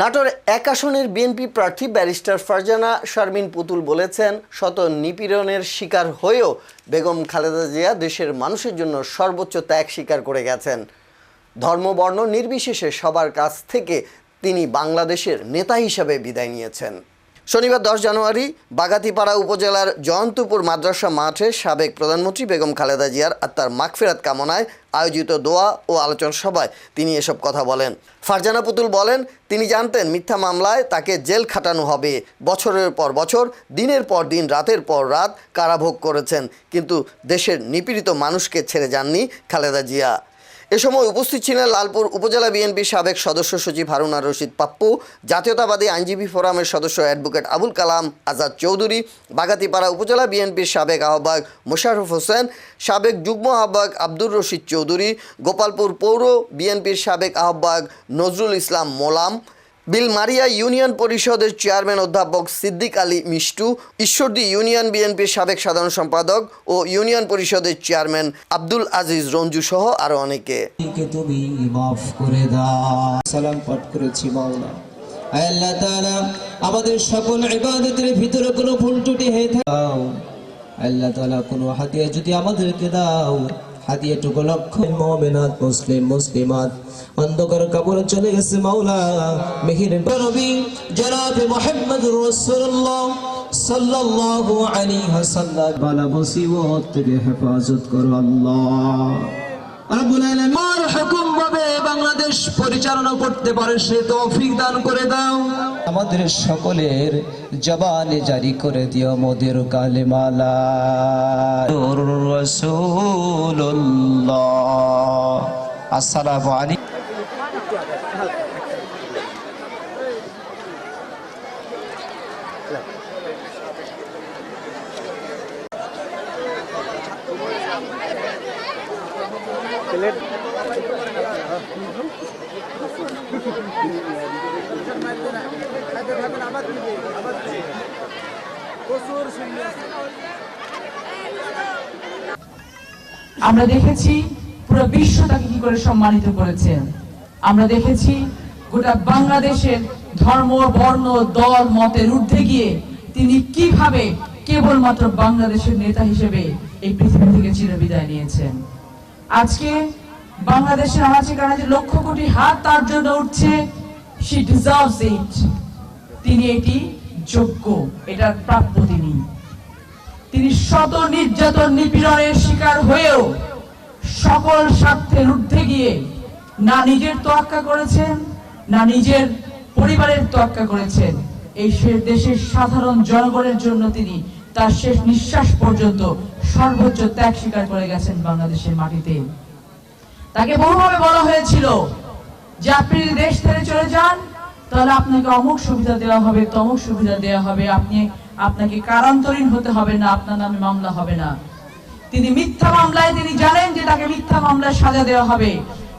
নাটোর এক আসনের বিএনপি প্রার্থী ব্যারিস্টার ফারজানা শারমিন পুতুল বলেছেন, শত নিপীড়নের শিকার হয়েও বেগম খালেদা জিয়া দেশের মানুষের জন্য সর্বোচ্চ ত্যাগ স্বীকার করে গেছেন। ধর্মবর্ণ নির্বিশেষে সবার কাছ থেকে তিনি বাংলাদেশের নেতা হিসাবে বিদায় নিয়েছেন। শনিবার দশ জানুয়ারি বাগাতিপাড়া উপজেলার জয়ন্তপুর মাদ্রাসা মাঠে সাবেক প্রধানমন্ত্রী বেগম খালেদা জিয়ার আত্মার মাগফেরাত কামনায় আয়োজিত দোয়া ও আলোচনা সভায় তিনি এসব কথা বলেন। ফারজানা পুতুল বলেন, তিনি জানতেন মিথ্যা মামলায় তাকে জেল খাটানো হবে। বছরের পর বছর, দিনের পর দিন, রাতের পর রাত কারাভোগ করেছেন। কিন্তু দেশের নিপীড়িত মানুষকে ছেড়ে যাননি খালেদা জিয়া। এ সময় উপস্থিত ছিলেন লালপুর উপজেলা বিএনপির সাবেক সদস্য সচিব হারুনা রশিদ পাপ্পু, জাতীয়তাবাদী আইনজীবী ফোরামের সদস্য অ্যাডভোকেট আবুল কালাম আজাদ চৌধুরী, বাগাতিপাড়া উপজেলা বিএনপির সাবেক আহ্বায়ক মোশারফ হোসেন, সাবেক যুগ্ম আহ্বায়ক আব্দুর রশিদ চৌধুরী, গোপালপুর পৌর বিএনপির সাবেক আহ্বায়ক নজরুল ইসলাম মোলাম বিলমারিয়া ইউনিয়ন পরিষদের চেয়ারম্যান অধ্যাপক সিদ্দিক আলী মিষ্টু, ঈশ্বরদী ইউনিয়ন বিএনপির সাবেক সাধারণ সম্পাদক ও ইউনিয়ন পরিষদের চেয়ারম্যান আব্দুল আজিজ রঞ্জু সহ আরও অনেকে। আমাদের সকল ইবাদতের ভিতরে কোনো ভুল হয়ে থাকাও আল্লাহ কোনো হাদিয়া যদি আমাদেরকে দাও হাদিয়াটুকু লক্ষ মোমেনাত, মুসলিম, মুসলিমাত। অন্ধকার কাপড় চলে গেছে মাওলা। মেহির নবী, জনাব মোহাম্মদ রসুল্লাহ সাল্লাল্লাহু আলাইহি ওয়াসাল্লাম। বালা মুসিবত থেকে হেফাজত করো আল্লাহ। হুকুম ভাবে বাংলাদেশ পরিচালনা করতে পারে সে তৌফিক দান করে দাও। আমাদের সকলের জবানে জারি করে দিও মোদের কালেমালা। রাসূলুল্লাহ। আসসালামু আলাইকুম। আমরা দেখেছি পুরো বিশ্ব তাকে কি করে সম্মানিত করেছে। আমরা দেখেছি গোটা বাংলাদেশের ধর্ম, বর্ণ, দল, মতের ঊর্ধ্বে গিয়ে তিনি কীভাবে কেবলমাত্র বাংলাদেশের নেতা হিসেবে এই পৃথিবী থেকে চিরবিদায় নিয়েছেন। আজকে বাংলাদেশের আনাচে কানাচে লক্ষ কোটি হাত তার জন্য উঠছে শি ডিজার্ভস ইট তিনি এটি যোগ্য, এটার প্রাপ্য তিনি। তিনি শত নির্যাতন নিপীড়নের শিকার হয়েও সকল স্বার্থের ঊর্ধ্বে গিয়ে না নিজের তোয়াক্কা করেছেন, না নিজের পরিবারের তোয়াক্কা করেছেন। এই দেশের সাধারণ জনগণের জন্য তিনি তার শেষ নিঃশ্বাস পর্যন্ত সর্বোচ্চ ত্যাগ স্বীকার করে গেছেন বাংলাদেশের মাটিতে। তাকে বহুভাবে বলা হয়েছিল, যে আপনি দেশ ছেড়ে চলে যান, তাহলে আপনাকে অমুক সুবিধা দেওয়া হবে, তমুক সুবিধা দেওয়া হবে। আপনি, আপনাকে কারান্তরীণ হতে হবে না, আপনার নামে মামলা হবে না। তিনি মিথ্যা মামলায় তিনি জানেন যে তাকে মিথ্যা মামলায় সাজা দেওয়া হবে।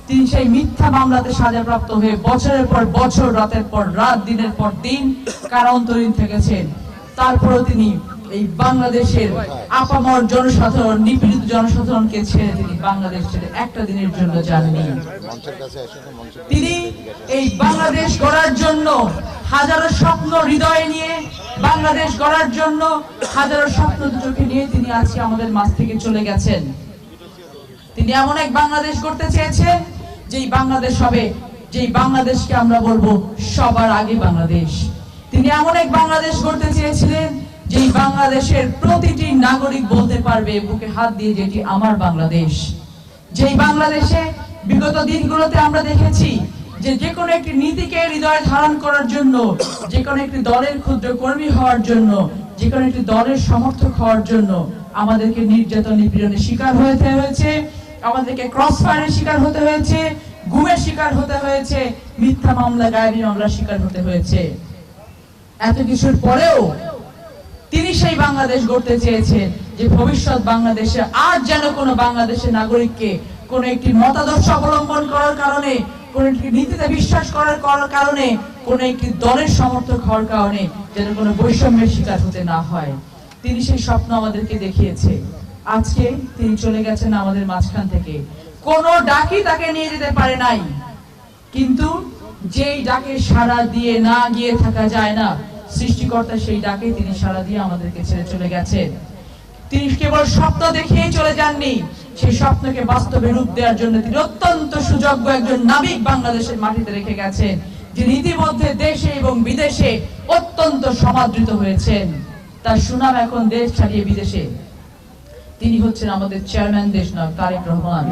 তিনি সেই মিথ্যা মামলাতে সাজাপ্রাপ্ত হয়ে বছরের পর বছর, রাতের পর রাত, দিনের পর দিন কারান্তরীণ থেকেছেন। তারপরেও তিনি এই বাংলাদেশের আপামর জনসাধারণ, নিপীড়িত জনসাধারণকে ছেড়ে তিনি বাংলাদেশ ছেড়ে একটা দিনের জন্য যাননি। তিনি এই বাংলাদেশ গড়ার জন্য হাজারো স্বপ্ন, হৃদয়ে নিয়ে বাংলাদেশ গড়ার জন্য হাজারো স্বপ্ন দুটোকে নিয়ে তিনি আজকে আমাদের মাঝ থেকে চলে গেছেন। তিনি এমন এক বাংলাদেশ করতে চেয়েছেন যেই বাংলাদেশ হবে, যেই বাংলাদেশকে আমরা বলব সবার আগে বাংলাদেশ। তিনি এমন এক বাংলাদেশ করতে চেয়েছিলেন যেই বাংলাদেশের প্রতিটি নাগরিক বলতে পারবে, বুকে হাত দিয়ে যেটি আমার বাংলাদেশ। যেই বাংলাদেশে বিগত দিনগুলোতে আমরা দেখেছি যে যে কোনো একটি নীতিকে হৃদয়ে ধারণ করার জন্য যে কোনো একটি দলের ক্ষুদ্র কর্মী হওয়ার জন্য যে কোনো একটি দলের সমর্থক হওয়ার জন্য আমাদেরকে নির্যাতন নিপীড়নের শিকার হতে হয়েছে, আমাদেরকে ক্রস ফায়ারের শিকার হতে হয়েছে, গুমের শিকার হতে হয়েছে, মিথ্যা মামলা, গায়েবী মামলার শিকার হতে হয়েছে। এত কিছুর পরেও তিনি সেই বাংলাদেশ গড়তে চেয়েছেন যে ভবিষ্যৎ বাংলাদেশে আর যেন কোনো বাংলাদেশের নাগরিককে কোন একটি মতাদর্শ অবলম্বন করার কারণে, কোন একটি নীতিতে বিশ্বাস করার করার কারণে, কোন একটি দলের সমর্থক হওয়ার কারণে যেন কোনো বৈষম্যের শিকার হতে না হয়। তিনি সেই স্বপ্ন আমাদেরকে দেখিয়েছে। আজকে তিনি চলে গেছেন আমাদের মাঝখান থেকে। কোন ডাকি তাকে নিয়ে যেতে পারে নাই। কিন্তু যেই ডাকে সাড়া দিয়ে না গিয়ে থাকা যায় না সৃষ্টিকর্তা সেই ডাকে তিনি সাড়া দিয়ে আমাদেরকে ছেড়ে চলে গেছেন। তিনি কেবল স্বপ্ন দেখিয়ে চলে যাননি, সেই স্বপ্নকে বাস্তবে রূপ দেওয়ার জন্য তিনি অত্যন্ত সুযোগ্য একজন নাবিক বাংলাদেশের মাটিতে রেখে গেছেন, যিনি ইতিমধ্যে দেশে এবং বিদেশে অত্যন্ত সমাদৃত হয়েছেন। তার সুনাম এখন দেশ ছাড়িয়ে বিদেশে। তিনি হচ্ছেন আমাদের চেয়ারম্যান দেশ নয়, তারেক রহমান।